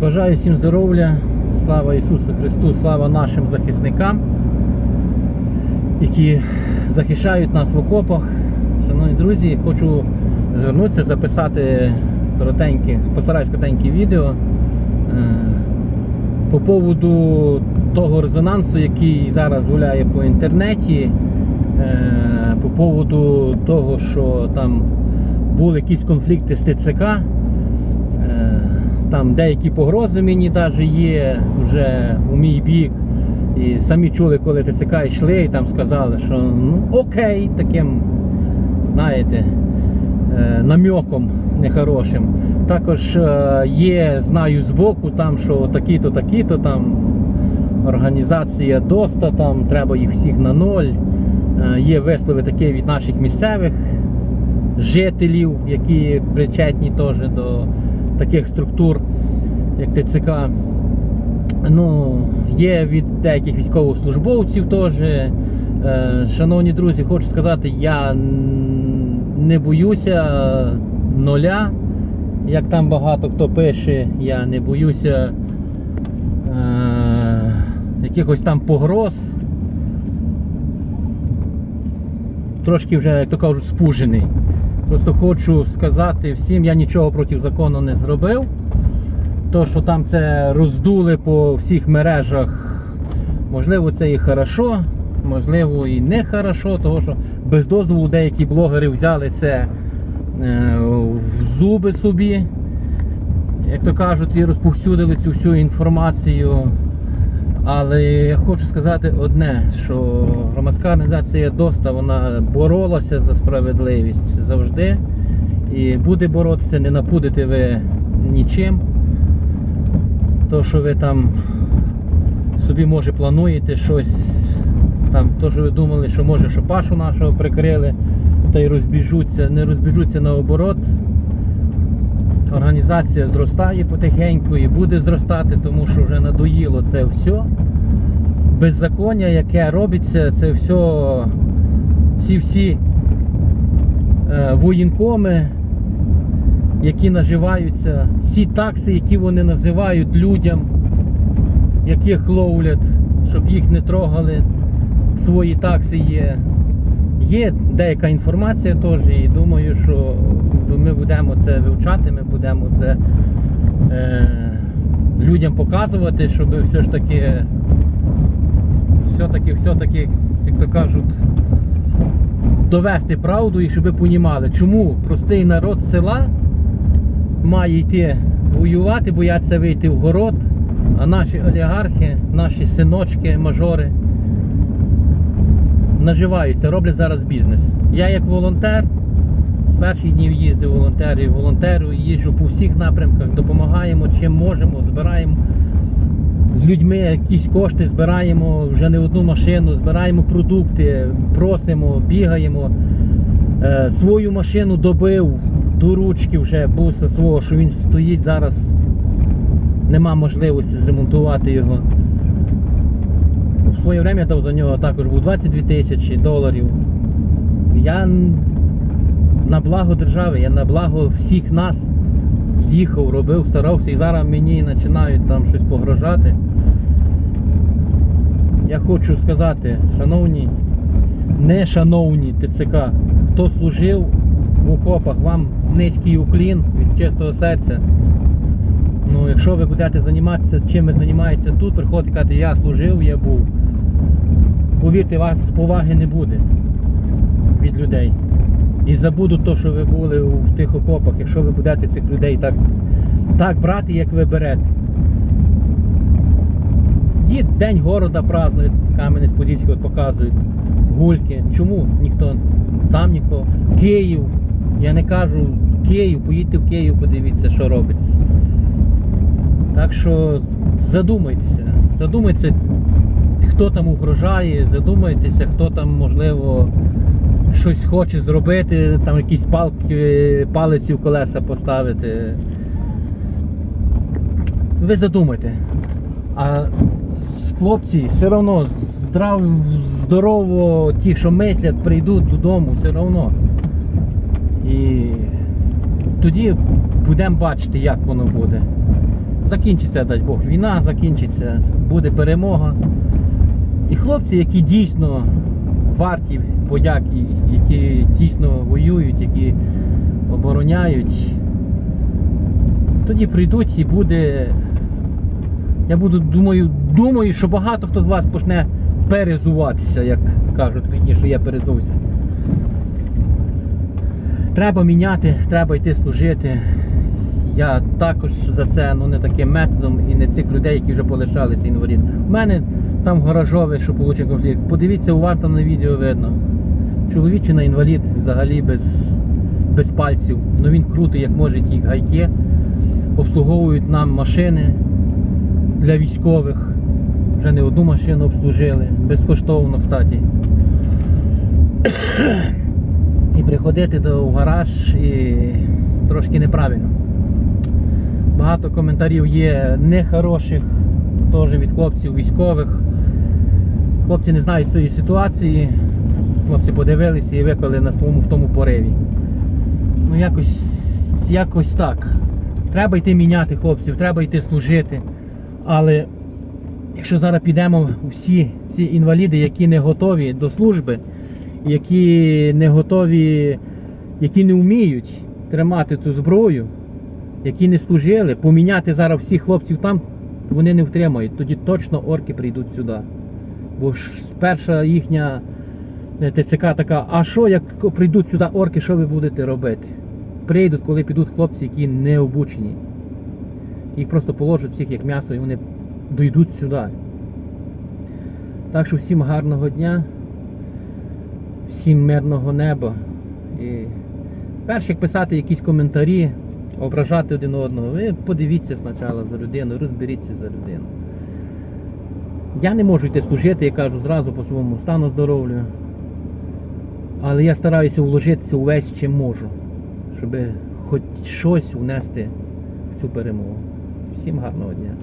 Бажаю всім здоров'я, слава Ісусу Христу, слава нашим захисникам, які захищають нас в окопах. Шановні друзі, хочу звернутися, записати коротеньке, постараюсь коротеньке відео е, по поводу того резонансу, який зараз гуляє по інтернеті, е, по поводу того, що там були якісь конфлікти з ТЦК. Там деякі погрози мені навіть є вже у мій бік. І самі чули, коли ТЦК йшли, і там сказали, що ну окей, таким, знаєте, е, намеком нехорошим. Також е, є, знаю збоку, там, що такі-то, такі-то, там організація ДОСТа, там треба їх всіх на ноль. Е, Є вислови такі від наших місцевих жителів, які причетні теж до таких структур, як ТЦК. Ну, є від деяких військовослужбовців теж. Е, Шановні друзі, хочу сказати, я не боюся нуля. Як там багато хто пише, я не боюся е, якихось там погроз. Трошки вже, як то кажуть, спужений. Просто хочу сказати всім, я нічого проти закону не зробив. То, що там це роздули по всіх мережах, можливо, це і хорошо, можливо, і не хорошо, тому що без дозволу деякі блогери взяли це е, в зуби собі, як то кажуть, і розповсюдили цю всю інформацію. Але я хочу сказати одне, що громадська організація ДОСТА вона боролася за справедливість завжди і буде боротися, не напудите ви нічим. То, що ви там собі може плануєте щось, там, то, що ви думали, що може, що пашу нашого прикрили, та й розбіжуться, не розбіжуться наоборот. Організація зростає потихеньку і буде зростати, тому що вже надоїло це все. Беззаконня, яке робиться, це все, ці всі е, воєнкоми, які наживаються, ці такси, які вони називають людям, яких ловлять, щоб їх не трогали. Свої такси є. Є деяка інформація теж, і думаю, що ми будемо це вивчати, ми будемо це е, людям показувати, щоб все ж таки, все-таки, все-таки, як то кажуть, довести правду і щоб ви понімали, чому простий народ села має йти воювати, бояться вийти в город, а наші олігархи, наші синочки, мажори наживаються, роблять зараз бізнес. Я як волонтер з перших днів їздив волонтерів, волонтеру, їжджу по всіх напрямках, допомагаємо чим можемо, збираємо з людьми якісь кошти, збираємо вже не одну машину, збираємо продукти, просимо, бігаємо. Е, свою машину добив до ручки вже буса свого, що він стоїть зараз. Нема можливості зремонтувати його. В своє время дав за нього також був 22 тисячі доларів. Я на благо держави, я на благо всіх нас їхав, робив, старався і зараз мені починають там щось погрожати. Я хочу сказати, шановні, не шановні ТЦК, хто служив в окопах, вам низький уклін від чистого серця. Ну, якщо ви будете займатися, чим ви займаєтеся тут, приходите кажете, я служив, я був. Повірте, вас поваги не буде від людей. І забудуть то, що ви були в тих окопах, якщо ви будете цих людей так, так брати, як ви берете. Є День города празднують, Кам'янець-Подільський показують гульки. Чому ніхто там нікого? Київ. Я не кажу Київ, поїдьте в Київ, подивіться, що робиться. Так що задумайтеся, задумайтеся, хто там угрожає, задумайтеся, хто там, можливо, щось хоче зробити, там якісь палки, палиці в колеса поставити. Ви задумайте. А хлопці все одно здрав, здорово, ті, що мислять, прийдуть додому, все одно. І тоді будемо бачити, як воно буде. Закінчиться, дасть Бог, війна, закінчиться, буде перемога. І хлопці, які дійсно варті подяки, які дійсно воюють, які обороняють, тоді прийдуть і буде. Я буду думаю, думаю, що багато хто з вас почне перезуватися, як кажуть мені, що я перезувся. Треба міняти, треба йти служити. Я також за це ну не таким методом і не цих людей, які вже полишалися інвалід. У мене там гаражове, що получив конфлікт. Подивіться уважно на відео видно. Чоловічина інвалід взагалі без, без пальців. Ну він крутий, як може ті гайки. Обслуговують нам машини для військових. Вже не одну машину обслужили. Безкоштовно, кстати. І приходити до гараж і трошки неправильно. Багато коментарів є нехороших, теж від хлопців військових. Хлопці не знають цієї ситуації. Хлопці подивилися і виклали на своєму в тому пориві. Ну якось, якось так. Треба йти міняти хлопців, треба йти служити. Але якщо зараз підемо всі ці інваліди, які не готові до служби, які не готові, які не вміють тримати ту зброю, які не служили, поміняти зараз всіх хлопців там, вони не втримають. Тоді точно орки прийдуть сюди. Бо ж перша їхня е, ТЦК така, а що, як прийдуть сюди орки, що ви будете робити? Прийдуть, коли підуть хлопці, які не обучені. Їх просто положать всіх як м'ясо і вони дійдуть сюди. Так що всім гарного дня, всім мирного неба. І перш як писати якісь коментарі, ображати один одного, ви подивіться спочатку за людину, розберіться за людину. Я не можу йти служити, я кажу зразу по своєму стану здоров'я. Але я стараюся вложитися увесь чим можу, щоб хоч щось внести в цю перемогу. Всім гарного дня.